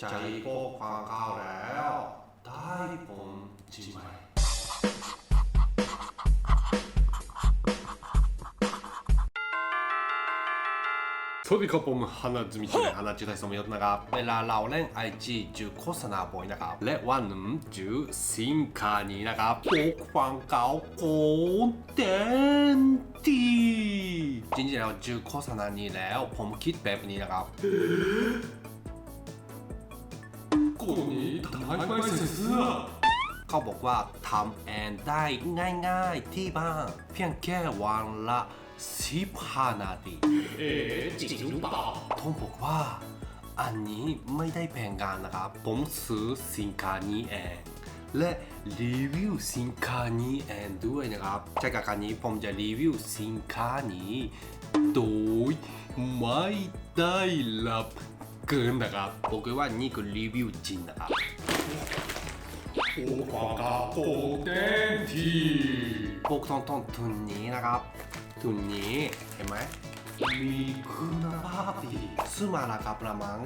ใจพวกฟังข้าวแล้วได้ผมจริงไหมสวัสดีครับผมฮันนาจิมิชิฮันนาจิไทสมยศนะครับเวลาเราเล่นไอจีจูโฆษณาบ่อยนะครับและวันนึงจูซินค้านี้นะครับโป้ความเงข่าวโกเด้นดีจริงๆแล้วจูโฆษณานี้แล้วผมคิดแบบนี้นะครับ กูนี้ทำไมไม่ใส่เสื้อ เขาบอกว่าทำแอนได้ง่ายๆที่บ้านเพียงแค่วันละ15นาที เอ๊ะจริงหรือเปล่าผมบอกว่า อันนี้ไม่ได้แพงกันนะครับ ผมซื้อสินค้านี้เอง และรีวิวสินค้านี้เองด้วยนะครับจากการนี้ผมจะรีวิวสินค้านี้ โดยไม่ได้รับ เกินนะครับบอกเลยว่านี่คือรีวิวจริงนะครับโอ้ความกาวโกเต็มที่พวกต้นต้นทุนนี้นะครับ ทุนนี้เห็นไหมมีคุณภาพดีซื้อมาราคาประมาณ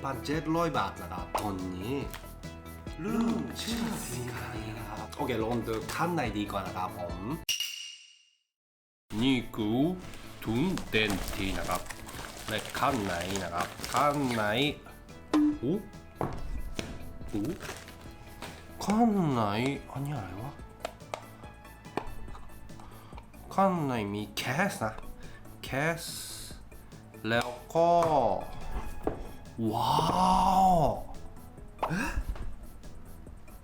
1,700บาทนะครับทุนนี้เริ่มเชื่อสินค้านี้นะครับโอเคลองดูข้างในดีก่อนนะครับผมนี่คือทุนเต็มที่นะครับ ね、館内な。ら館内。お？お？館内？あにあれは？館内見ケースな。ケース。レオコー。わーお。え？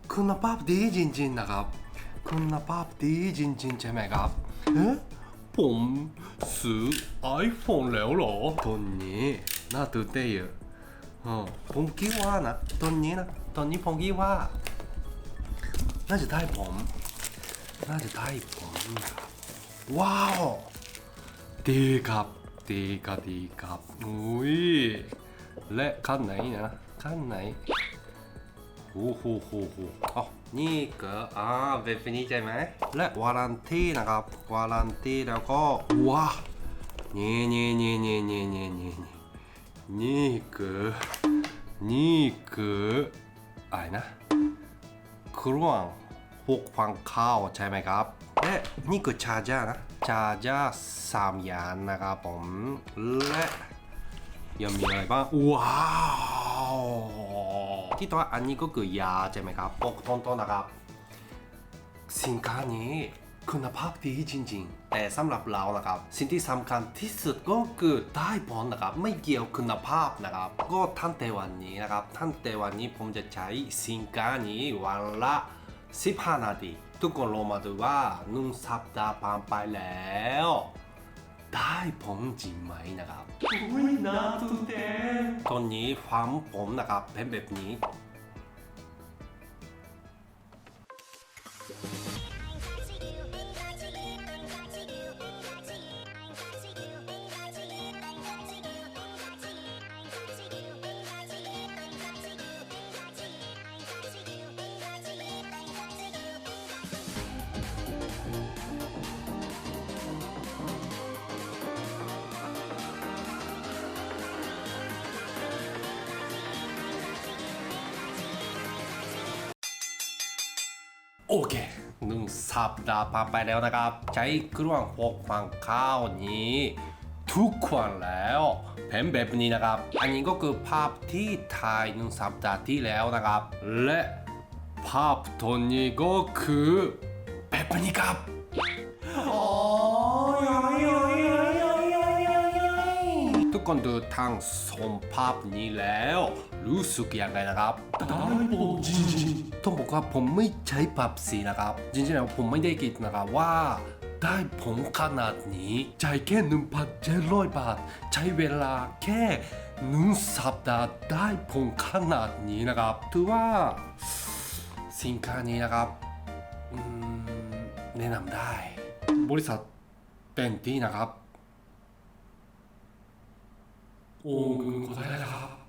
こんなパープディージンジンなが。こんなパープディージンジンじゃめが。え？ ผมซื้อ iPhone แล้วเหรอ ตอนนี้น่าตื่นเต้นอยอผมคิดว่านะตอนนี้นะ ตอนนี้ผมคิดว่า น่าจะได้ผม น่าจะได้ผมครับว้าว ดีครับ ดีครับดีครับอุ้ย และข้างไหนนะข้างไหนโอ้โหโหโหอ๋อ นี่ก็อ่าแบบนี้ใช่ไหม และวารันตีนะครับ วารันตีแล้วก็ว้านี่นี่นี่นี่นี่นี่นี่นี่นี่คือนี่คืออะไรนะเครื่องพวกฟังข้าวใช่ไหมครับและนี่คือชาร์จาร์นะชาร์จาร์สามอย่างนะครับผมและยังมีอะไรบ้างว้าว ที่ตัวอันนี้ก็คือยาใช่ไหมครับปกต้นๆนะครับสินค้านี้คุณภาพดีจริง ๆ แต่สำหรับเรานะครับ สิ่งที่สำคัญที่สุดก็คือได้ผลนะครับ ไม่เกี่ยวคุณภาพนะครับ ก็ทั้งแต่วันนี้นะครับทั้งแต่วันนี้ผมจะใช้สินค้านี้วันละ 15 นาที ทุกคนลองมาดูว่านึ่งสัปดาห์ผ่านไปแล้ว ได้ผลจริงไหมนะครับอุ้ยน่าตื่นเต้นตอนนี้ความผมนะครับเป็นแบบนี้ โอเคหนึ่งสัปดาห์ผ่านไปแล้วนะครับ ใช้เครื่องพกฟังข้าวนี้ ทุกคนแล้วเป็นแบบนี้นะครับ อันนี้ก็คือภาพที่ถ่ายหนึ่งสัปดาห์ที่แล้วนะครับ และภาพตัวนี้ก็คือแบบนี้ครับทุกคนดูทางสมภาพนี้แล้ว รู้สึกยังไงนะครับได้ผมจริง ต้องบอกว่าผมไม่ใช้ปรับสีนะครับ จริงๆแล้วผมไม่ได้คิดนะครับว่าได้ผลขนาดนี้จ่ายแค่หนึ่งพันเจ็ร้อยบาท ใช้เวลาแค่หนึ่งสัปดาห์ได้ผลขนาดนี้นะครับถือว่าสินค้านี้นะครับแนะนำได้ บริษัทเป็นที่นะครับ โอ้คุณขอได้แล้วครับ